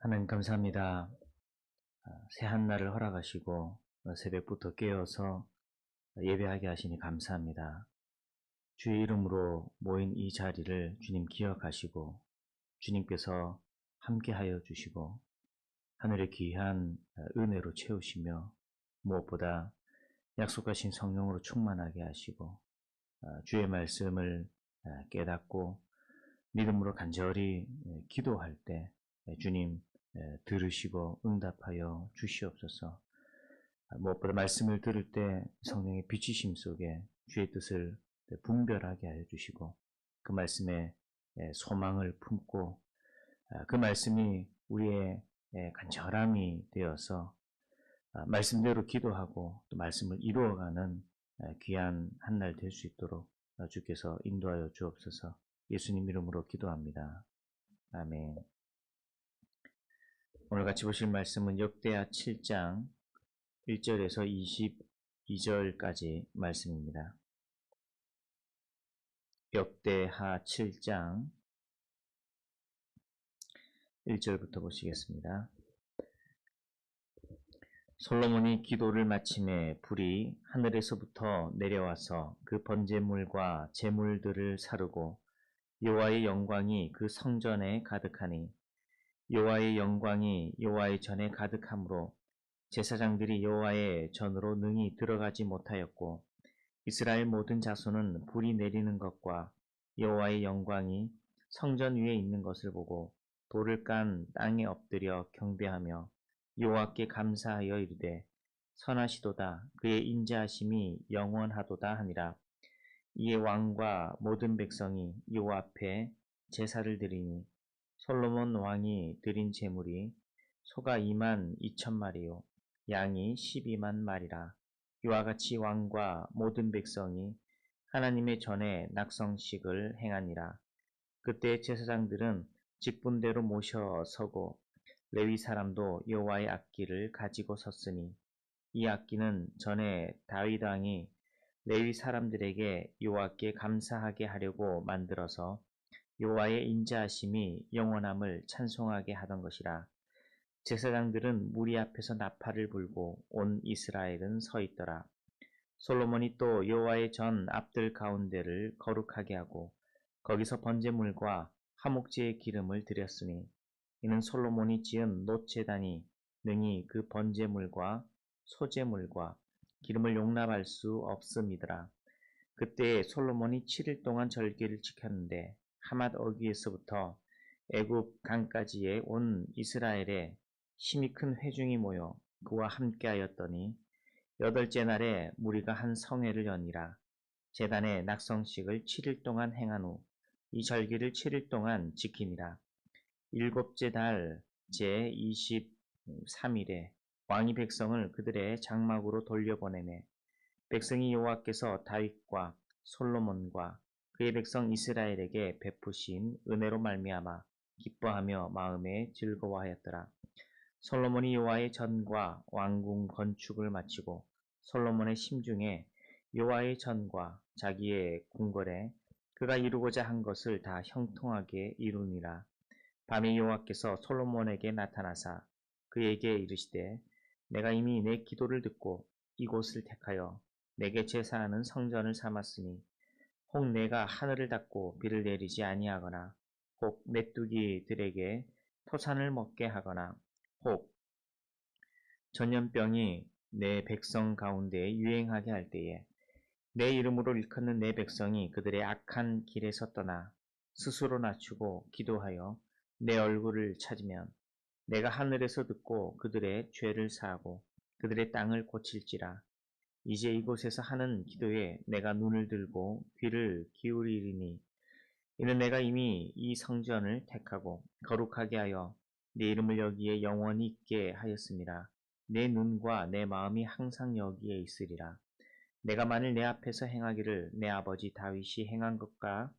하나님 감사합니다. 아, 새 한날을 허락하시고 어, 새벽부터 깨어서 예배하게 하시니 감사합니다. 주의 이름으로 모인 이 자리를 주님 기억하시고 주님께서 함께하여 주시고 하늘의 귀한 어, 은혜로 채우시며 무엇보다 약속하신 성령으로 충만하게 하시고 어, 주의 말씀을 깨닫고 믿음으로 간절히 기도할 때 주님 들으시고 응답하여 주시옵소서. 무엇보다 말씀을 들을 때 성령의 비치심 속에 주의 뜻을 분별하게 하여 주시고 그 말씀에 소망을 품고 아, 그 말씀이 우리의 간절함이 되어서 아, 말씀대로 기도하고 또 말씀을 이루어가는 귀한 한 날 될 수 있도록 주께서 인도하여 주옵소서 예수님 이름으로 기도합니다. 아멘. 오늘 같이 보실 말씀은 역대하 7장 1절에서 22절까지 말씀입니다. 역대하 7장 1절부터 보시겠습니다. 솔로몬이 기도를 마침에 불이 하늘에서부터 내려와서 그 번제물과 제물들을 사르고 여호와의 영광이 그 성전에 가득하니 여호와의 영광이 여호와의 전에 가득하므로 제사장들이 여호와의 전으로 능히 들어가지 못하였고 이스라엘 모든 자손은 불이 내리는 것과 여호와의 영광이 성전 위에 있는 것을 보고 돌을 깐 땅에 엎드려 경배하며 여호와께 감사하여 이르되 선하시도다. 그의 인자하심이 영원하도다 하니라. 이에 왕과 모든 백성이 여호와 앞에 제사를 드리니 솔로몬 왕이 드린 제물이 소가 2만 2천 마리요 양이 12만 마리라. 이와 같이 왕과 모든 백성이 하나님의 전에 낙성식을 행하니라. 그때 제사장들은 직분대로 모셔 서고 레위 사람도 여호와의 악기를 가지고 섰으니 이 악기는 전에 다윗 왕이 레위 사람들에게 여호와께 감사하게 하려고 만들어서 여호와의 인자하심이 영원함을 찬송하게 하던 것이라. 제사장들은 무리 앞에서 나팔을 불고 온 이스라엘은 서 있더라. 솔로몬이 또 여호와의 전 앞들 가운데를 거룩하게 하고 거기서 번제물과 화목제의 기름을 드렸으니 이는 솔로몬이 지은 노체단이 능히 그 번제물과 소제물과 기름을 용납할 수 없음이더라. 그때 솔로몬이 7일 동안 절기를 지켰는데 하맛 어귀에서부터 애굽 강까지의 온 이스라엘에 힘이 큰 회중이 모여 그와 함께하였더니 여덟째 날에 무리가 한 성회를 연이라. 재단의 낙성식을 7일 동안 행한 후 이 절기를 7일 동안 지키니라. 일곱째 달 제 23일에 왕이 백성을 그들의 장막으로 돌려보내매 백성이 여호와께서 다윗과 솔로몬과 그의 백성 이스라엘에게 베푸신 은혜로 말미암아 기뻐하며 마음에 즐거워하였더라. 솔로몬이 여호와의 전과 왕궁 건축을 마치고 솔로몬의 심중에 여호와의 전과 자기의 궁궐에 그가 이루고자 한 것을 다 형통하게 이루니라. 밤에 여호와께서 솔로몬에게 나타나사 그에게 이르시되 내가 이미 내 기도를 듣고 이곳을 택하여 내게 제사하는 성전을 삼았으니 혹 내가 하늘을 닫고 비를 내리지 아니하거나 혹 메뚜기들에게 토산을 먹게 하거나 혹 전염병이 내 백성 가운데 유행하게 할 때에 내 이름으로 일컫는 내 백성이 그들의 악한 길에서 떠나 스스로 낮추고 기도하여 내 얼굴을 찾으면 내가 하늘에서 듣고 그들의 죄를 사하고 그들의 땅을 고칠지라 이제 이곳에서 하는 기도에 내가 눈을 들고 귀를 기울이리니 이는 내가 이미 이 성전을 택하고 거룩하게 하여 내 이름을 여기에 영원히 있게 하였습니다. 내 눈과 내 마음이 항상 여기에 있으리라. 내가 만일 내 앞에서 행하기를 내 아버지 다윗이 행한 것과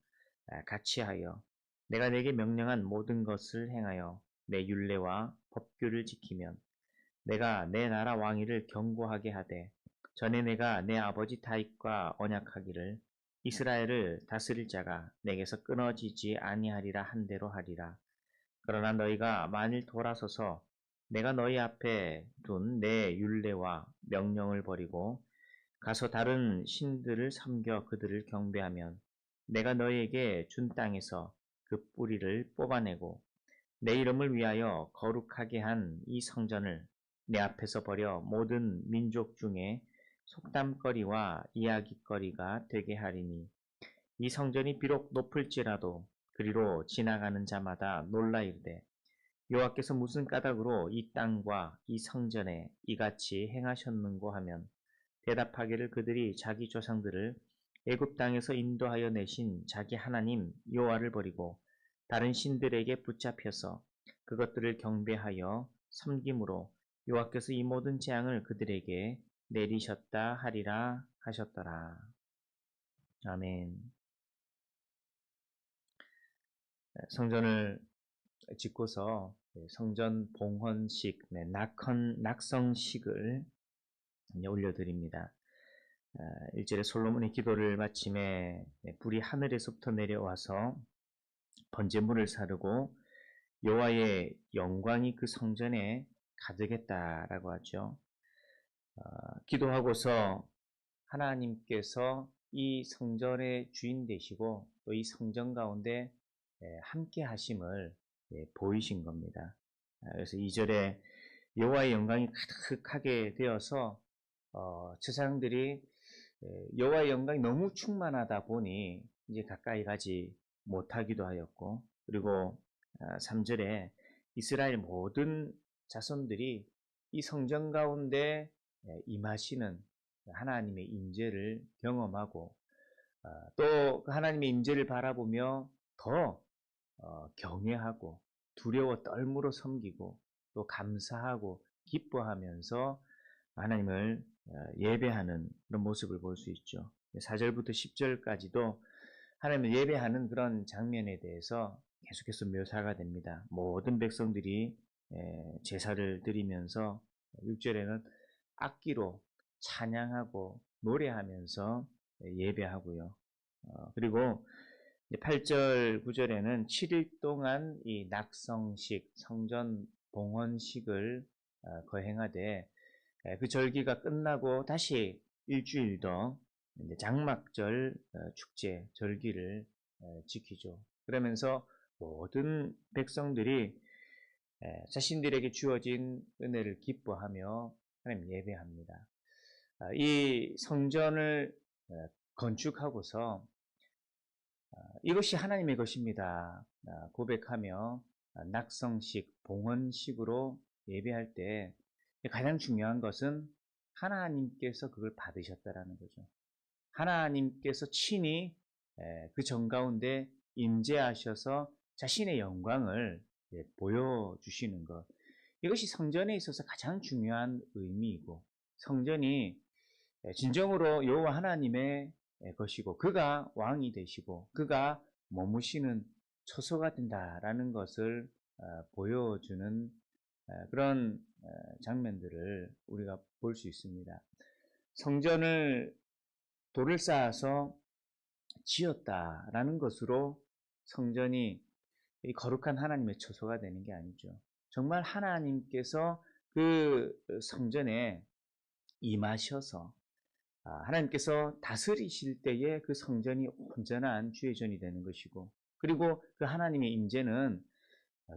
같이 하여 내가 내게 명령한 모든 것을 행하여 내 율례와 법규를 지키면 내가 내 나라 왕위를 경고하게 하되 전에 내가 내 아버지 다윗과 언약하기를 이스라엘을 다스릴 자가 내게서 끊어지지 아니하리라 한 대로 하리라. 그러나 너희가 만일 돌아서서 내가 너희 앞에 둔 내 율례와 명령을 버리고 가서 다른 신들을 섬겨 그들을 경배하면 내가 너희에게 준 땅에서 그 뿌리를 뽑아내고 내 이름을 위하여 거룩하게 한 이 성전을 내 앞에서 버려 모든 민족 중에 속담거리와 이야기거리가 되게 하리니 이 성전이 비록 높을지라도 그리로 지나가는 자마다 놀라 이르되 여호와께서 무슨 까닭으로 이 땅과 이 성전에 이같이 행하셨는고 하면 대답하기를 그들이 자기 조상들을 애굽 땅에서 인도하여 내신 자기 하나님 여호와를 버리고 다른 신들에게 붙잡혀서 그것들을 경배하여 섬김으로 여호와께서 이 모든 재앙을 그들에게 내리셨다 하리라 하셨더라. 아멘. 성전을 짓고서 성전 봉헌식, 네, 낙헌, 낙성식을 올려드립니다. 1절에 솔로몬의 기도를 마침에 네, 불이 하늘에서부터 내려와서 번제물을 사르고 여호와의 영광이 그 성전에 가득했다라고 하죠. 어, 기도하고서 하나님께서 이 성전의 주인 되시고 또 이 성전 가운데 예, 함께 하심을 예, 보이신 겁니다. 아, 그래서 2절에 여호와의 영광이 가득하게 되어서 어, 제사장들이 예, 여호와의 영광이 너무 충만하다 보니 이제 가까이 가지 못하기도 하였고 그리고 3절에 아, 이스라엘 모든 자손들이 이 성전 가운데 임하시는 하나님의 임재를 경험하고 아, 또그 하나님의 임재를 바라보며 더 어, 경외하고 두려워 떨므로 섬기고 또 감사하고 기뻐하면서 하나님을 어, 예배하는 그런 모습을 볼 수 있죠. 4절부터 10절까지도 하나님을 예배하는 그런 장면에 대해서 계속해서 묘사가 됩니다. 모든 백성들이 제사를 드리면서 6절에는 악기로 찬양하고 노래하면서 예배하고요. 어, 그리고 8절, 9절에는 7일 동안 이 낙성식, 성전 봉헌식을 어, 거행하되 그 절기가 끝나고 다시 일주일 더 장막절 어, 축제 절기를 지키죠. 그러면서 모든 백성들이 자신들에게 주어진 은혜를 기뻐하며 하나님 예배합니다. 아, 이 성전을 건축하고서 아, 이것이 하나님의 것입니다. 아, 고백하며 낙성식, 봉헌식으로 예배할 때 가장 중요한 것은 하나님께서 그걸 받으셨다라는 거죠. 하나님께서 친히 그 정 가운데 임재하셔서 자신의 영광을 보여주시는 것. 이것이 성전에 있어서 가장 중요한 의미이고 성전이 진정으로 여호와 하나님의 것이고 그가 왕이 되시고 그가 머무시는 처소가 된다라는 것을 어, 보여주는 어, 그런 어, 장면들을 우리가 볼 수 있습니다. 성전을 돌을 쌓아서 지었다라는 것으로 성전이 거룩한 하나님의 처소가 되는 게 아니죠. 정말 하나님께서 그 성전에 임하셔서 아, 하나님께서 다스리실 때에 그 성전이 온전한 주의 전이 되는 것이고 그리고 그 하나님의 임재는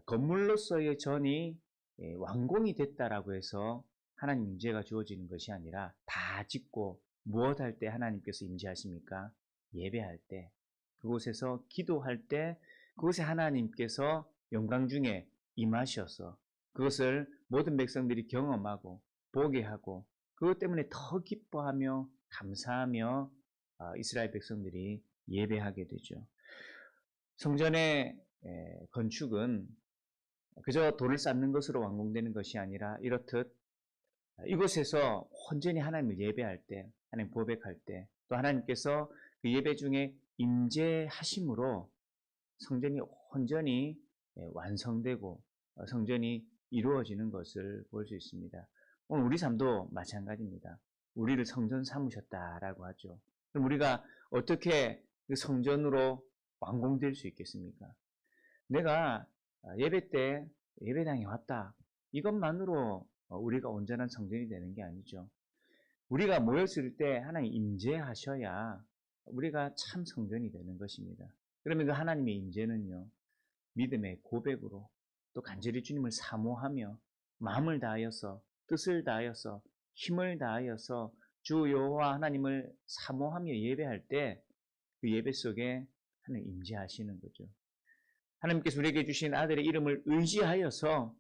건물로서의 전이 예, 완공이 됐다라고 해서 하나님 임재가 주어지는 것이 아니라 다 짓고 무엇 할 때 하나님께서 임재하십니까? 예배할 때 그곳에서 기도할 때 그곳에 하나님께서 영광 중에 임하셔서 그것을 모든 백성들이 경험하고 보게 하고 그것 때문에 더 기뻐하며 감사하며 아, 이스라엘 백성들이 예배하게 되죠. 성전의 건축은 그저 돌을 쌓는 것으로 완공되는 것이 아니라 이렇듯 이곳에서 온전히 하나님을 예배할 때, 하나님 고백할 때, 또 하나님께서 그 예배 중에 임재하심으로 성전이 온전히 완성되고 어, 성전이 이루어지는 것을 볼 수 있습니다. 오늘 우리 삶도 마찬가지입니다. 우리를 성전 삼으셨다라고 하죠. 그럼 우리가 어떻게 그 성전으로 완공될 수 있겠습니까? 내가 아, 예배 때 예배당에 왔다. 이것만으로 어, 우리가 온전한 성전이 되는 게 아니죠. 우리가 모였을 때 하나님 임재하셔야 우리가 참 성전이 되는 것입니다. 그러면 그 하나님의 임재는요. 믿음의 고백으로 또 간절히 주님을 사모하며 마음을 다하여서 뜻을 다하여서 힘을 다하여서 주 여호와 하나님을 사모하며 예배할 때 그 예배 속에 하나님 임재하시는 거죠. 하나님께서 우리에게 주신 아들의 이름을 의지하여서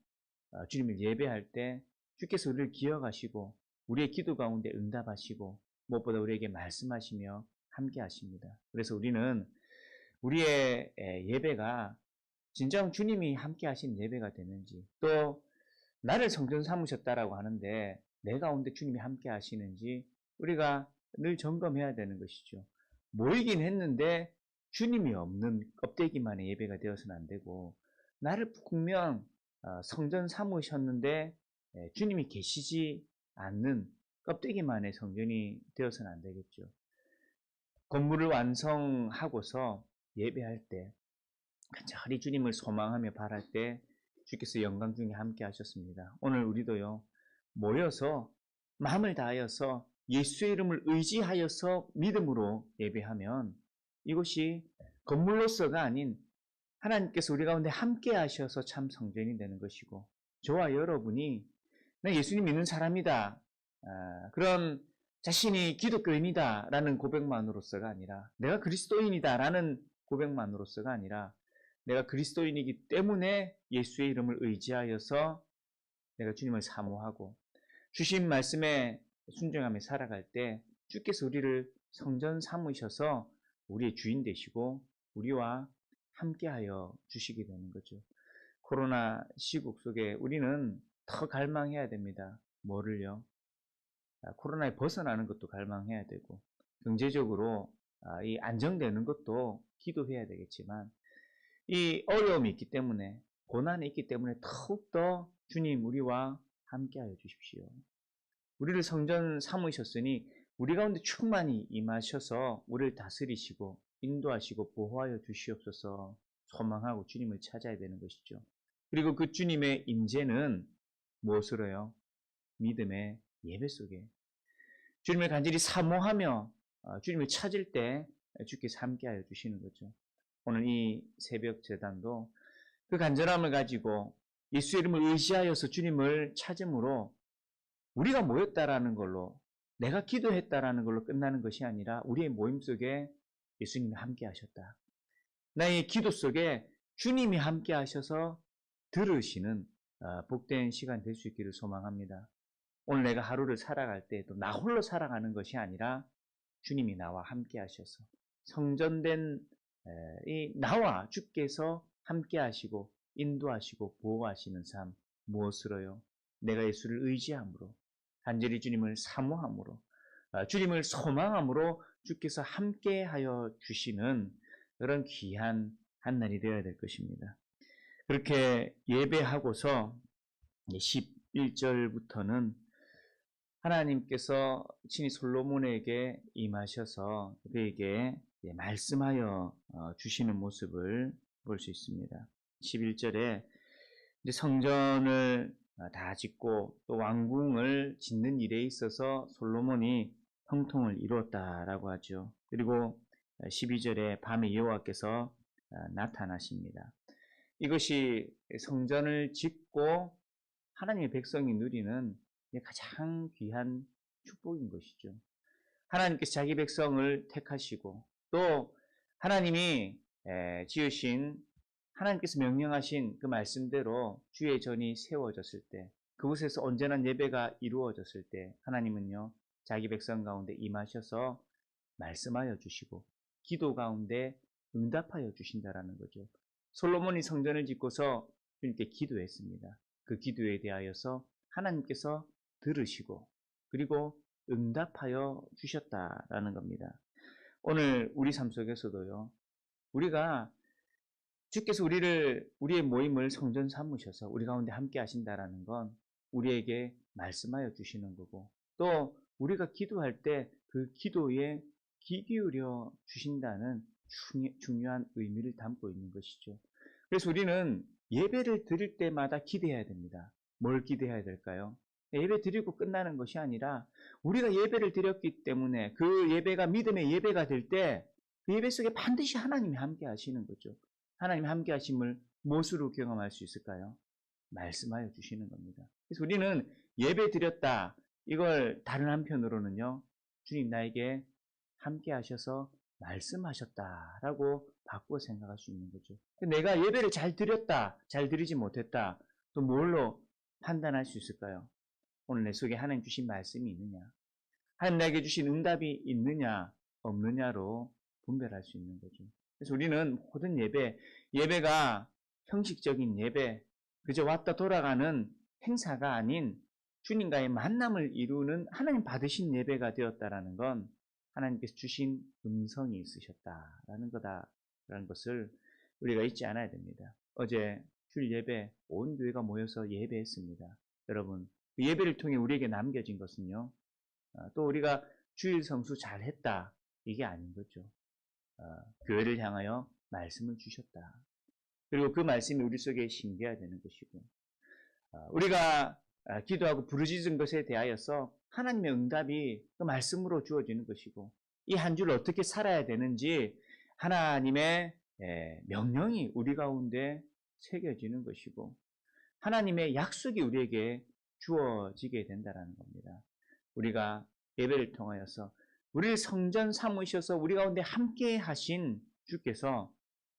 어, 주님을 예배할 때 주께서 우리를 기억하시고 우리의 기도 가운데 응답하시고 무엇보다 우리에게 말씀하시며 함께 하십니다. 그래서 우리는 우리의 에, 예배가 진정 주님이 함께 하신 예배가 되는지 또 나를 성전 삼으셨다라고 하는데 내 가운데 주님이 함께 하시는지 우리가 늘 점검해야 되는 것이죠. 모이긴 했는데 주님이 없는 껍데기만의 예배가 되어서는 안 되고 나를 분명 어, 성전 삼으셨는데 에, 주님이 계시지 않는 껍데기만의 성전이 되어서는 안 되겠죠. 건물을 완성하고서 예배할 때 간절히 주님을 소망하며 바랄 때 주께서 영광 중에 함께 하셨습니다. 오늘 우리도요 모여서 마음을 다하여서 예수의 이름을 의지하여서 믿음으로 예배하면 이것이 건물로서가 아닌 하나님께서 우리 가운데 함께 하셔서 참 성전이 되는 것이고 저와 여러분이 나 예수님 믿는 사람이다 아, 그런 자신이 기독교인이다 라는 고백만으로서가 아니라 내가 그리스도인이다 라는 고백만으로서가 아니라 내가 그리스도인이기 때문에 예수의 이름을 의지하여서 내가 주님을 사모하고 주신 말씀에 순종하며 살아갈 때 주께서 우리를 성전 삼으셔서 우리의 주인 되시고 우리와 함께하여 주시게 되는 거죠. 코로나 시국 속에 우리는 더 갈망해야 됩니다. 뭐를요? 아, 코로나에 벗어나는 것도 갈망해야 되고 경제적으로 아, 이 안정되는 것도 기도해야 되겠지만 이 어려움이 있기 때문에 고난이 있기 때문에 더욱더 주님 우리와 함께하여 주십시오. 우리를 성전 삼으셨으니 우리 가운데 충만히 임하셔서 우리를 다스리시고 인도하시고 보호하여 주시옵소서 소망하고 주님을 찾아야 되는 것이죠. 그리고 그 주님의 임재는 무엇으로요? 믿음의 예배 속에 주님을 간절히 사모하며 어, 주님을 찾을 때 주께서 함께하여 주시는 거죠. 오늘 이 새벽 재단도 그 간절함을 가지고 예수의 이름을 의지하여서 주님을 찾음으로 우리가 모였다라는 걸로 내가 기도했다라는 걸로 끝나는 것이 아니라 우리의 모임 속에 예수님이 함께 하셨다. 나의 기도 속에 주님이 함께 하셔서 들으시는 어, 복된 시간 될 수 있기를 소망합니다. 오늘 내가 하루를 살아갈 때에도 나 홀로 살아가는 것이 아니라 주님이 나와 함께 하셔서 성전된 이 나와 주께서 함께 하시고 인도하시고 보호하시는 삶 무엇으로요? 내가 예수를 의지함으로 간절히 주님을 사모함으로 아, 주님을 소망함으로 주께서 함께하여 주시는 그런 귀한 한 날이 되어야 될 것입니다. 그렇게 예배하고서 11절부터는 하나님께서 친히 솔로몬에게 임하셔서 그에게 말씀하여 어, 주시는 모습을 볼 수 있습니다. 11절에 성전을 어, 다 짓고 또 왕궁을 짓는 일에 있어서 솔로몬이 형통을 이루었다라고 하죠. 그리고 12절에 밤에 여호와께서 어, 나타나십니다. 이것이 성전을 짓고 하나님의 백성이 누리는 가장 귀한 축복인 것이죠. 하나님께서 자기 백성을 택하시고 또 하나님이 지으신 하나님께서 명령하신 그 말씀대로 주의 전이 세워졌을 때 그곳에서 온전한 예배가 이루어졌을 때 하나님은요 자기 백성 가운데 임하셔서 말씀하여 주시고 기도 가운데 응답하여 주신다라는 거죠. 솔로몬이 성전을 짓고서 주님께 기도했습니다. 그 기도에 대하여서 하나님께서 들으시고 그리고 응답하여 주셨다라는 겁니다. 오늘 우리 삶 속에서도요. 우리가 주께서 우리를 우리의 모임을 성전 삼으셔서 우리 가운데 함께 하신다라는 건 우리에게 말씀하여 주시는 거고 또 우리가 기도할 때 그 기도에 귀 기울여 주신다는 중요한 의미를 담고 있는 것이죠. 그래서 우리는 예배를 드릴 때마다 기대해야 됩니다. 뭘 기대해야 될까요? 예배 드리고 끝나는 것이 아니라 우리가 예배를 드렸기 때문에 그 예배가 믿음의 예배가 될 때 그 예배 속에 반드시 하나님이 함께 하시는 거죠. 하나님 함께 하심을 무엇으로 경험할 수 있을까요? 말씀하여 주시는 겁니다. 그래서 우리는 예배 드렸다. 이걸 다른 한편으로는요. 주님 나에게 함께 하셔서 말씀하셨다라고 바꾸어 생각할 수 있는 거죠. 내가 예배를 잘 드렸다, 잘 드리지 못했다. 또 뭘로 판단할 수 있을까요? 오늘 내 속에 하나님 주신 말씀이 있느냐? 하나님 나에게 주신 응답이 있느냐, 없느냐로 분별할 수 있는 거죠. 그래서 우리는 모든 예배, 예배가 형식적인 예배, 그저 왔다 돌아가는 행사가 아닌 주님과의 만남을 이루는 하나님 받으신 예배가 되었다라는 건 하나님께서 주신 음성이 있으셨다라는 거다라는 것을 우리가 잊지 않아야 됩니다. 어제 줄 예배 온 교회가 모여서 예배했습니다. 여러분 그 예배를 통해 우리에게 남겨진 것은요. 아, 또 우리가 주일 성수 잘했다 이게 아닌 거죠. 아, 교회를 향하여 말씀을 주셨다. 그리고 그 말씀이 우리 속에 심겨야 되는 것이고 아, 우리가 기도하고 부르짖은 것에 대하여서 하나님의 응답이 그 말씀으로 주어지는 것이고 이 한 주를 어떻게 살아야 되는지 하나님의 명령이 우리 가운데 새겨지는 것이고 하나님의 약속이 우리에게 주어지게 된다는 겁니다. 우리가 예배를 통하여서 우리를 성전 삼으셔서 우리 가운데 함께 하신 주께서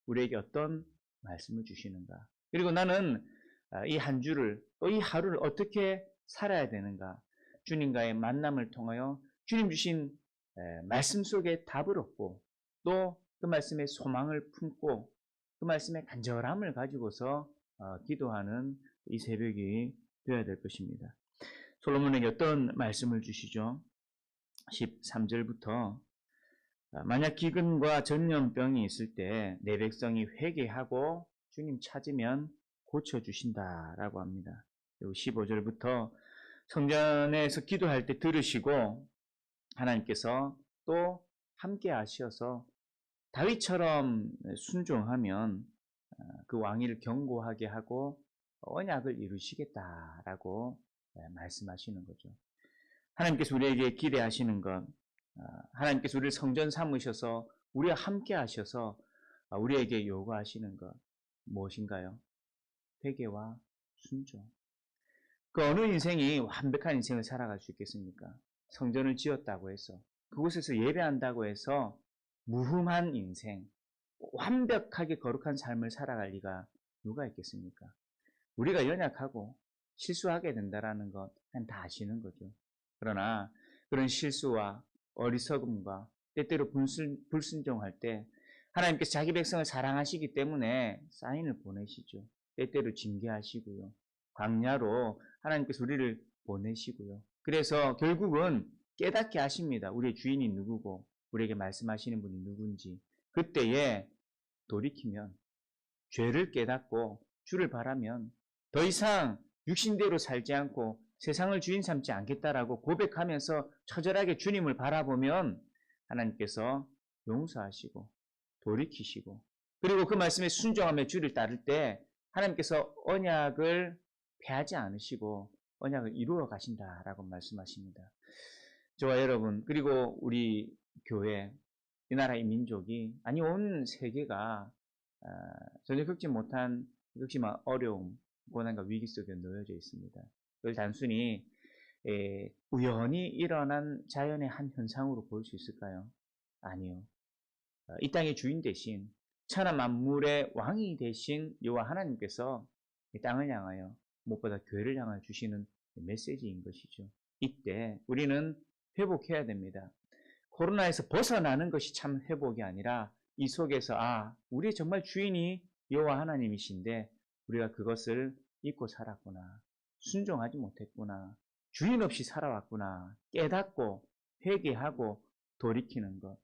우리에게 어떤 말씀을 주시는가. 그리고 나는 아, 이한 주를 또이 하루를 어떻게 살아야 되는가. 주님과의 만남을 통하여 주님 주신 말씀 속에 답을 얻고 또 그 말씀에 소망을 품고 그 말씀의 간절함을 가지고서 어, 기도하는 이 새벽이 되어야 될 것입니다. 솔로몬에게 어떤 말씀을 주시죠? 13절부터 아, 만약 기근과 전염병이 있을 때 내 백성이 회개하고 주님 찾으면 고쳐주신다라고 합니다. 그리고 15절부터 성전에서 기도할 때 들으시고 하나님께서 또 함께 하셔서 다윗처럼 순종하면 아, 그 왕위를 견고하게 하고 언약을 이루시겠다라고 네, 말씀하시는 거죠. 하나님께서 우리에게 기대하시는 것, 아, 하나님께서 우리를 성전 삼으셔서 우리와 함께 하셔서 아, 우리에게 요구하시는 것 무엇인가요? 회개와 순종. 그 어느 인생이 완벽한 인생을 살아갈 수 있겠습니까? 성전을 지었다고 해서 그곳에서 예배한다고 해서 무흠한 인생, 완벽하게 거룩한 삶을 살아갈 리가 누가 있겠습니까? 우리가 연약하고 실수하게 된다라는 것 다 아시는 거죠. 그러나 그런 실수와 어리석음과 때때로 불순, 불순종할 때 하나님께서 자기 백성을 사랑하시기 때문에 사인을 보내시죠. 때때로 징계하시고요. 광야로 하나님께서 우리를 보내시고요. 그래서 결국은 깨닫게 하십니다. 우리의 주인이 누구고 우리에게 말씀하시는 분이 누군지. 그때에 돌이키면 죄를 깨닫고 주를 바라면 더 이상 육신대로 살지 않고 세상을 주인 삼지 않겠다라고 고백하면서 처절하게 주님을 바라보면 하나님께서 용서하시고 돌이키시고 그리고 그 말씀에 순종하며 주를 따를 때 하나님께서 언약을 폐하지 않으시고 언약을 이루어 가신다라고 말씀하십니다. 저와 여러분 그리고 우리 교회 이 나라의 민족이 아니 온 세계가 아, 전혀 겪지 못한 역시 어려움, 고난과 위기 속에 놓여져 있습니다. 그걸 단순히 우연히 일어난 자연의 한 현상으로 볼 수 있을까요? 아니요. 어, 이 땅의 주인 대신 천하 만물의 왕이 되신 여호와 하나님께서 이 땅을 향하여 무엇보다 교회를 향하여 주시는 메시지인 것이죠. 이때 우리는 회복해야 됩니다. 코로나에서 벗어나는 것이 참 회복이 아니라 이 속에서 아, 우리 정말 주인이 여호와 하나님이신데 우리가 그것을 잊고 살았구나. 순종하지 못했구나. 주인 없이 살아왔구나. 깨닫고 회개하고 돌이키는 것.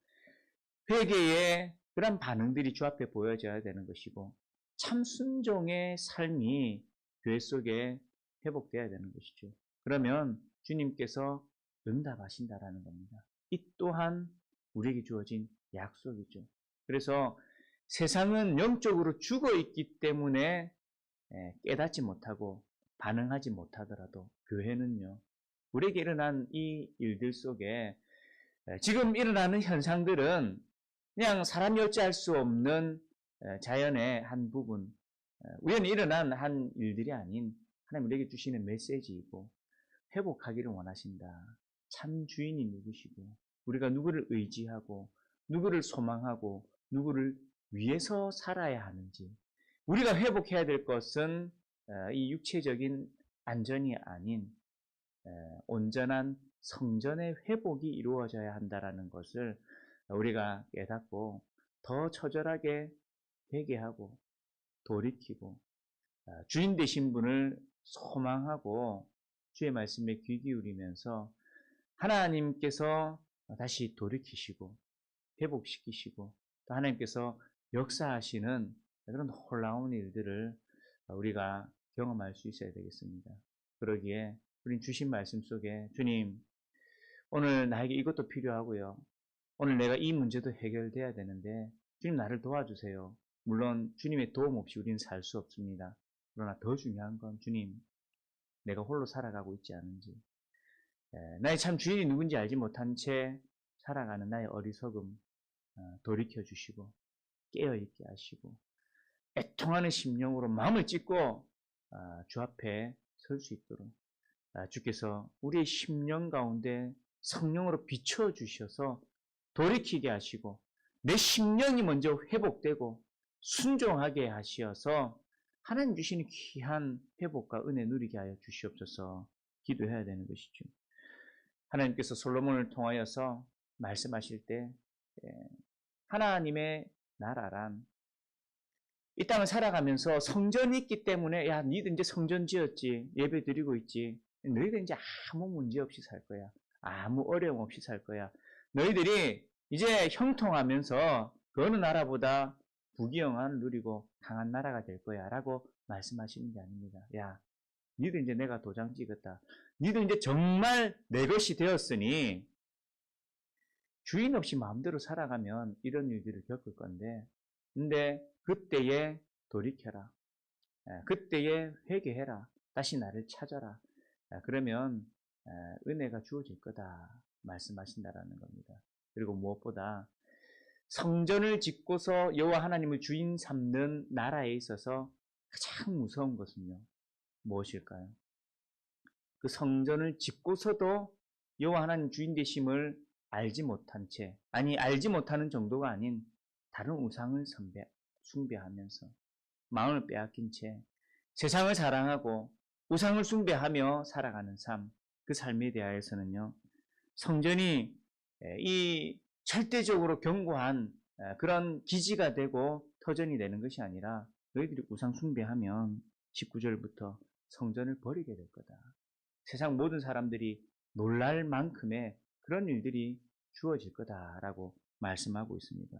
회개의 그런 반응들이 주 앞에 보여져야 되는 것이고 참 순종의 삶이 교회 속에 회복되어야 되는 것이죠. 그러면 주님께서 응답하신다라는 겁니다. 이 또한 우리에게 주어진 약속이죠. 그래서 세상은 영적으로 죽어 있기 때문에 예, 깨닫지 못하고 반응하지 못하더라도 교회는요, 우리에게 일어난 이 일들 속에 예, 지금 일어나는 현상들은 그냥 사람이 어찌할 수 없는 예, 자연의 한 부분, 예, 우연히 일어난 한 일들이 아닌 하나님 우리에게 주시는 메시지이고 회복하기를 원하신다. 참 주인이 누구시고 우리가 누구를 의지하고 누구를 소망하고 누구를 위해서 살아야 하는지 우리가 회복해야 될 것은 어, 이 육체적인 안전이 아닌 에, 온전한 성전의 회복이 이루어져야 한다라는 것을 우리가 깨닫고 더 처절하게 회개하고 돌이키고 어, 주인 되신 분을 소망하고 주의 말씀에 귀 기울이면서 하나님께서 다시 돌이키시고 회복시키시고 또 하나님께서 역사하시는 그런 놀라운 일들을 우리가 경험할 수 있어야 되겠습니다. 그러기에 우린 주신 말씀 속에 주님 오늘 나에게 이것도 필요하고요. 오늘 내가 이 문제도 해결돼야 되는데 주님 나를 도와주세요. 물론 주님의 도움 없이 우리는 살 수 없습니다. 그러나 더 중요한 건 주님 내가 홀로 살아가고 있지 않은지 에, 나의 참 주인이 누군지 알지 못한 채 살아가는 나의 어리석음 어, 돌이켜 주시고 깨어 있게 하시고 애통하는 심령으로 마음을 찢고 아, 주 앞에 설 수 있도록 아, 주께서 우리의 심령 가운데 성령으로 비춰 주셔서 돌이키게 하시고 내 심령이 먼저 회복되고 순종하게 하시어서 하나님 주시는 귀한 회복과 은혜 누리게 하여 주시옵소서 기도해야 되는 것이죠. 하나님께서 솔로몬을 통하여서 말씀하실 때 예, 하나님의 나라란 이 땅을 살아가면서 성전이 있기 때문에 야 니들 이제 성전 지었지. 예배 드리고 있지. 너희들 이제 아무 문제 없이 살 거야. 아무 어려움 없이 살 거야. 너희들이 이제 형통하면서 그 어느 나라보다 부귀영화를 누리고 강한 나라가 될 거야 라고 말씀하시는 게 아닙니다. 야 니들 이제 내가 도장 찍었다. 니들 이제 정말 내 것이 되었으니 주인 없이 마음대로 살아가면 이런 일들을 겪을 건데. 근데 그때에 돌이켜라. 예, 그때에 회개해라. 다시 나를 찾아라. 예, 그러면 예, 은혜가 주어질 거다. 말씀하신다라는 겁니다. 그리고 무엇보다 성전을 짓고서 여호와 하나님을 주인 삼는 나라에 있어서 가장 무서운 것은요. 무엇일까요? 그 성전을 짓고서도 여호와 하나님 주인 되심을 알지 못한 채 아니 알지 못하는 정도가 아닌 다른 우상을 선배, 숭배하면서 마음을 빼앗긴 채 세상을 사랑하고 우상을 숭배하며 살아가는 삶, 그 삶에 대하여서는요, 성전이 이 절대적으로 견고한 그런 기지가 되고 터전이 되는 것이 아니라 너희들이 우상 숭배하면 19절부터 성전을 버리게 될 거다. 세상 모든 사람들이 놀랄 만큼의 그런 일들이 주어질 거다라고 말씀하고 있습니다.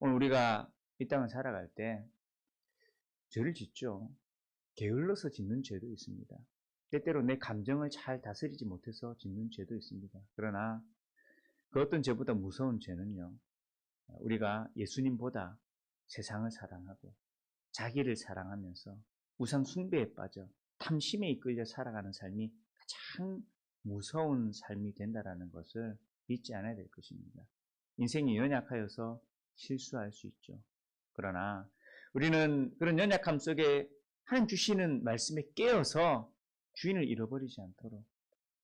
오늘 우리가 이 땅을 살아갈 때 죄를 짓죠. 게을러서 짓는 죄도 있습니다. 때때로 내 감정을 잘 다스리지 못해서 짓는 죄도 있습니다. 그러나 그 어떤 죄보다 무서운 죄는요. 우리가 예수님보다 세상을 사랑하고 자기를 사랑하면서 우상 숭배에 빠져 탐심에 이끌려 살아가는 삶이 가장 무서운 삶이 된다라는 것을 잊지 않아야 될 것입니다. 인생이 연약하여서 실수할 수 있죠. 그러나 우리는 그런 연약함 속에 하나님 주시는 말씀에 깨어서 주인을 잃어버리지 않도록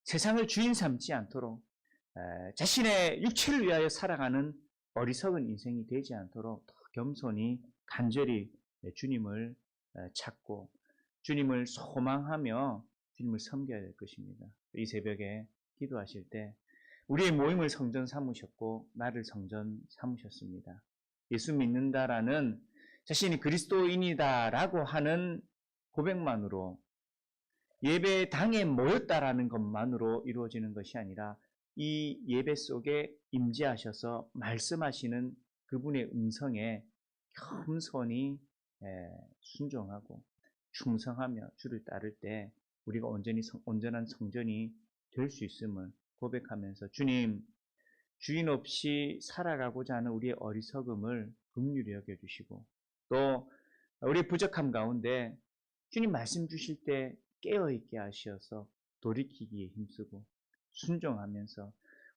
세상을 주인 삼지 않도록 자신의 육체를 위하여 살아가는 어리석은 인생이 되지 않도록 더 겸손히 간절히 주님을 찾고 주님을 소망하며 주님을 섬겨야 될 것입니다. 이 새벽에 기도하실 때 우리의 모임을 성전 삼으셨고 나를 성전 삼으셨습니다. 예수 믿는다라는 자신이 그리스도인이다라고 하는 고백만으로 예배 당에 모였다라는 것만으로 이루어지는 것이 아니라 이 예배 속에 임재하셔서 말씀하시는 그분의 음성에 겸손히 순종하고 충성하며 주를 따를 때 우리가 온전히 온전한 성전이 될 수 있음을 고백하면서 주님 주인 없이 살아가고자 하는 우리의 어리석음을 긍휼히 여겨주시고 또 우리 부족함 가운데 주님 말씀 주실 때 깨어있게 하시어서 돌이키기에 힘쓰고 순종하면서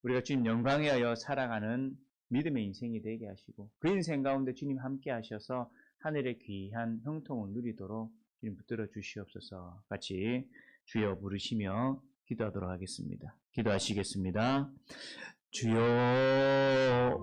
우리가 주님 영광에 하여 살아가는 믿음의 인생이 되게 하시고 그 인생 가운데 주님 함께 하셔서 하늘의 귀한 형통을 누리도록 주님 붙들어 주시옵소서 같이 주여 부르시며 기도하도록 하겠습니다. 기도하시겠습니다. 주여